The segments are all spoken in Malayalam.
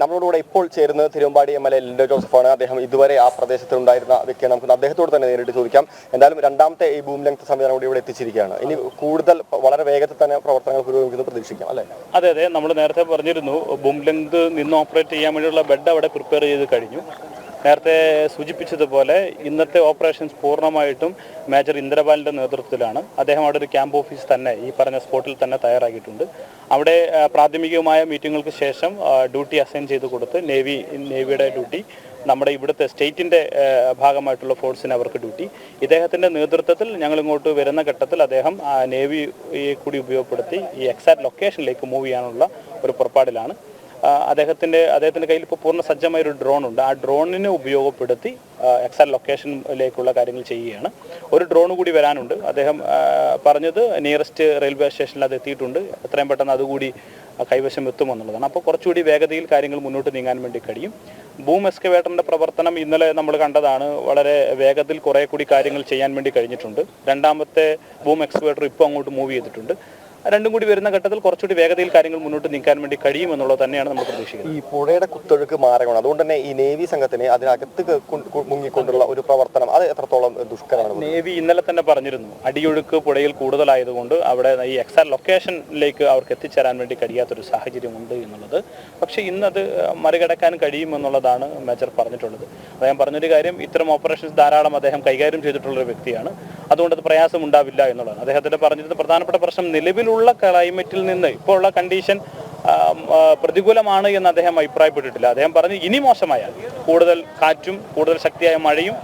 നമ്മളോടുകൂടെ ഇപ്പോൾ ചേരുന്നത് Thiruvambady M L A Linto ജോസഫാണ്. അദ്ദേഹം ഇതുവരെ ആ പ്രദേശത്തുണ്ടായിരുന്ന വ്യക്തിയാണ്. നമുക്ക് അദ്ദേഹത്തോട് തന്നെ നേരിട്ട് ചോദിക്കാം. എന്തായാലും രണ്ടാമത്തെ ഈ ഭൂമി ലെങ്ത് സംവിധാനം കൂടി ഇവിടെ എത്തിച്ചിരിക്കുകയാണ്. ഇനി കൂടുതൽ വളരെ വേഗത്തിൽ തന്നെ പ്രവർത്തനങ്ങൾ പുരോഗമിക്കുന്നു പ്രതീക്ഷിക്കാം അല്ലേ? അതെ അതെ. നമ്മൾ നേരത്തെ പറഞ്ഞിരുന്നു ഭൂമി ലെങ്ത് നിന്ന് ഓപ്പറേറ്റ് ചെയ്യാൻ വേണ്ടിയുള്ള ബെഡ് അവിടെ പ്രിപ്പയർ ചെയ്ത് കഴിഞ്ഞു. നേരത്തെ സൂചിപ്പിച്ചതുപോലെ ഇന്നത്തെ ഓപ്പറേഷൻസ് പൂർണമായിട്ടും മേജർ ഇന്ദ്രപാലിന്റെ നേതൃത്വത്തിലാണ്. അദ്ദേഹം അവിടെ ഒരു ക്യാമ്പ് ഓഫീസ് തന്നെ ഈ പറഞ്ഞ സ്പോട്ടിൽ തന്നെ തയ്യാറാക്കിയിട്ടുണ്ട്. അവിടെ പ്രാഥമികമായ മീറ്റിങ്ങുകൾക്ക് ശേഷം ഡ്യൂട്ടി അസൈൻ ചെയ്ത് കൊടുത്ത് നേവി നേവിയുടെ ഡ്യൂട്ടി നമ്മുടെ ഇവിടുത്തെ സ്റ്റേറ്റിന്റെ ഭാഗമായിട്ടുള്ള ഫോഴ്സിന് അവർക്ക് ഡ്യൂട്ടി. ഇദ്ദേഹത്തിന്റെ നേതൃത്വത്തിൽ ഞങ്ങൾ ഇങ്ങോട്ട് വരുന്ന ഘട്ടത്തിൽ അദ്ദേഹം നേവിയെ കൂടി ഉപയോഗപ്പെടുത്തി ഈ എക്സാക്ട് ലൊക്കേഷനിലേക്ക് മൂവ് ചെയ്യാനുള്ള ഒരു പുറപ്പാടിലാണ്. ആ, അദ്ദേഹത്തിന്റെ അദ്ദേഹത്തിന്റെ കയ്യിൽ ഇപ്പോൾ പൂർണ സജ്ജമായ ഒരു ഡ്രോൺ ഉണ്ട്. ആ ഡ്രോണിനെ ഉപയോഗപ്പെടുത്തി എക്സാൽ ലൊക്കേഷനിലേക്കുള്ള കാര്യങ്ങൾ ചെയ്യുകയാണ്. ഒരു ഡ്രോൺ കൂടി വരാനുണ്ട്. അദ്ദേഹം പറഞ്ഞത് നിയറസ്റ്റ് റെയിൽവേ സ്റ്റേഷനിൽ അത് എത്തിയിട്ടുണ്ട്. എത്രയും പെട്ടെന്ന് അതുകൂടി കൈവശം എത്തുമെന്നുള്ളതാണ് അപ്പോൾ കുറച്ചുകൂടി വേഗതയിൽ കാര്യങ്ങൾ മുന്നോട്ട് നീങ്ങാൻ വേണ്ടി കഴിയും. ബൂം എക്സ്കവേറ്ററിന്റെ പ്രവർത്തനം ഇന്നലെ നമ്മൾ കണ്ടതാണ്. വളരെ വേഗത്തിൽ കുറെ കൂടി കാര്യങ്ങൾ ചെയ്യാൻ വേണ്ടി കഴിഞ്ഞിട്ടുണ്ട്. രണ്ടാമത്തെ ബൂം എക്സ്കവേറ്റർ ഇപ്പോൾ അങ്ങോട്ട് മൂവ് ചെയ്തിട്ടുണ്ട്. രണ്ടും കൂടി വരുന്ന ഘട്ടത്തിൽ കുറച്ചുകൂടി വേഗതയിൽ കാര്യങ്ങൾ മുന്നോട്ട് നീക്കാൻ വേണ്ടി കഴിയുമെന്നുള്ളത് തന്നെയാണ് നമ്മൾ പ്രതീക്ഷിക്കുന്നത്. ഈ പുഴയുടെ കുത്തൊഴുക്ക് മാരകമാണ് അതുകൊണ്ട് തന്നെ ഈ നേവി സംഘത്തിന് അതിനകത്ത് മുങ്ങിക്കൊണ്ടുള്ള ഒരു പ്രവർത്തനം അത് എത്രത്തോളം ദുഷ്കരമാണ് നേവി ഇന്നലെ തന്നെ പറഞ്ഞിരുന്നു. അടിയൊഴുക്ക് പുഴയിൽ കൂടുതലായതുകൊണ്ട് അവിടെ ഈ എക്സാക്ട് ലൊക്കേഷനിലേക്ക് അവർക്ക് എത്തിച്ചേരാൻ വേണ്ടി കഴിയാത്തൊരു സാഹചര്യമുണ്ട് എന്നുള്ളത്. പക്ഷേ ഇന്നത് മറികടക്കാൻ കഴിയുമെന്നുള്ളതാണ് മേജർ പറഞ്ഞിട്ടുള്ളത്. അദ്ദേഹം പറഞ്ഞൊരു കാര്യം ഇത്തരം ഓപ്പറേഷൻസ് ധാരാളം അദ്ദേഹം കൈകാര്യം ചെയ്തിട്ടുള്ള ഒരു വ്യക്തിയാണ്. അതുകൊണ്ട് അത് പ്രയാസം ഉണ്ടാവില്ല എന്നുള്ളതാണ്. അദ്ദേഹത്തിന്റെ പറഞ്ഞിരുന്ന പ്രധാനപ്പെട്ട പ്രശ്നം നിലവിലുള്ള ക്ലൈമറ്റിൽ നിന്ന് ഇപ്പോൾ ഉള്ള കണ്ടീഷൻ പ്രതികൂലമാണ് എന്ന് അദ്ദേഹം അഭിപ്രായപ്പെട്ടിട്ടില്ല. അദ്ദേഹം പറഞ്ഞു ഇനി മോശമായാൽ കൂടുതൽ കാറ്റും കൂടുതൽ ശക്തിയായ മഴയും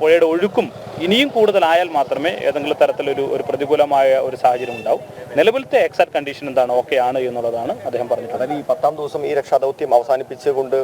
പുഴയുടെ ഒഴുക്കും ഇനിയും കൂടുതലായാൽ മാത്രമേ ഏതെങ്കിലും തരത്തിലൊരു ഒരു പ്രതികൂലമായ ഒരു സാഹചര്യം ഉണ്ടാവും. നിലവിലത്തെ എക്സാക്ട് കണ്ടീഷൻ എന്താണ്? ഓക്കെ ആണ് എന്നുള്ളതാണ് അദ്ദേഹം പറഞ്ഞിട്ടുള്ളത്. ഈ പത്താം ദിവസം ഈ രക്ഷാദൗത്യം അവസാനിപ്പിച്ചുകൊണ്ട്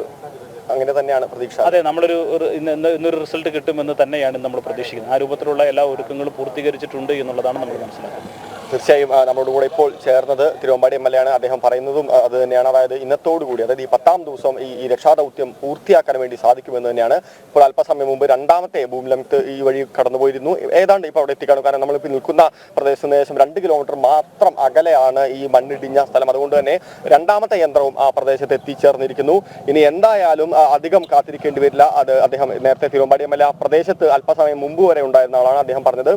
അങ്ങനെ തന്നെയാണ് പ്രതീക്ഷ. അതെ നമ്മളൊരു ഇന്നൊരു റിസൾട്ട് കിട്ടുമെന്ന് തന്നെയാണ് നമ്മൾ പ്രതീക്ഷിക്കുന്നത്. ആ രൂപത്തിലുള്ള എല്ലാ ഒരുക്കങ്ങളും പൂർത്തീകരിച്ചിട്ടുണ്ട് എന്നുള്ളതാണ് നമ്മൾ മനസ്സിലാക്കുന്നത്. തീർച്ചയായും നമ്മുടെ കൂടെ ഇപ്പോൾ ചേർന്നത് തിരുവമ്പാടി എം എൽ എ ആണ്. അദ്ദേഹം പറയുന്നതും അത് തന്നെയാണ്. അതായത് ഇന്നത്തോടുകൂടി അതായത് ഈ പത്താം ദിവസം ഈ ഈ രക്ഷാദൗത്യം പൂർത്തിയാക്കാൻ വേണ്ടി സാധിക്കുമെന്ന് തന്നെയാണ് ഇപ്പോൾ അല്പസമയം മുമ്പ് രണ്ടാമത്തെ ലെങ്ത് ഈ വഴി കടന്നുപോയിരുന്നു. ഏതാണ്ട് ഇപ്പോൾ അവിടെ എത്തിക്കാണ്. കാരണം നമ്മളിപ്പോൾ നിൽക്കുന്ന പ്രദേശത്ത് ഏകദേശം രണ്ട് കിലോമീറ്റർ മാത്രം അകലെയാണ് ഈ മണ്ണിടിഞ്ഞ സ്ഥലം. അതുകൊണ്ട് തന്നെ രണ്ടാമത്തെ യന്ത്രവും ആ പ്രദേശത്ത് എത്തിച്ചേർന്നിരിക്കുന്നു. ഇനി എന്തായാലും അധികം കാത്തിരിക്കേണ്ടി വരില്ല. അത് അദ്ദേഹം നേരത്തെ തിരുവമ്പാടി എം എൽ എ ആ പ്രദേശത്ത് അല്പസമയം മുമ്പ് വരെ ഉണ്ടായിരുന്ന ആളാണ് അദ്ദേഹം പറഞ്ഞത്.